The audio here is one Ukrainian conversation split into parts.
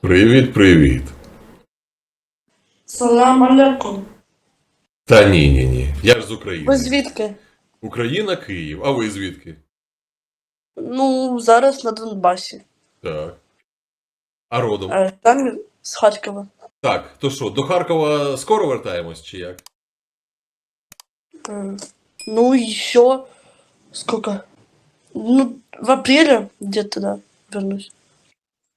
Привіт, привіт. Салам алейкум. Та ні, ні, ні. Я ж з України. Ви звідки? Україна, Київ. А ви звідки? Ну, зараз на Донбасі. Так. А родом? Е, Там з Харкова. Так, то що, до Харкова скоро вертаємось, чи як? Е, Ну, еще сколько? Ну, в апреле где-то, да, вернусь.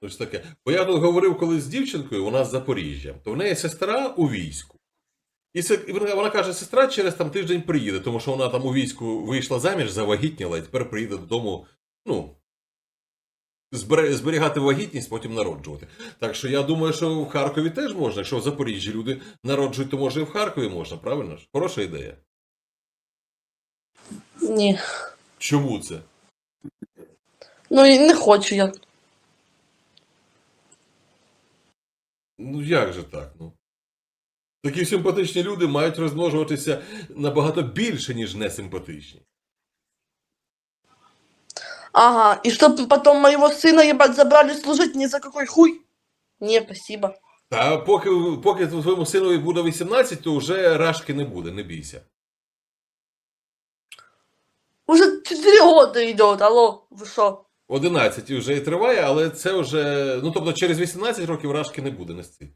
Ось таке. Бо я тут говорив колись з дівчинкою, вона з Запоріжжя, то в неї сестра у війську. І вона вона каже, сестра через там тиждень приїде, тому що вона там у війську вийшла заміж, завагітніла, і тепер приїде додому, ну, зберігати вагітність, потім народжувати. Так що я думаю, що в Харкові теж можна. Якщо в Запоріжжі люди народжують, то може і в Харкові можна, правильно ж? Хороша ідея. Ні. Чому це? Ну, і не хочу я. Ну як же так? Ну? Такі симпатичні люди мають розмножуватися набагато більше, ніж несимпатичні. Ага, и чтобы потом моего сына, ебать, забрали служить ни за какой хуй? Не, спасибо. Та поки, поки твоєму синові буде 18, то вже рашки не буде, не бійся. Уже 4 года идет, алло, вы шо? 11 вже і триває, але це вже. Ну тобто через 18 років рашки не буде нести.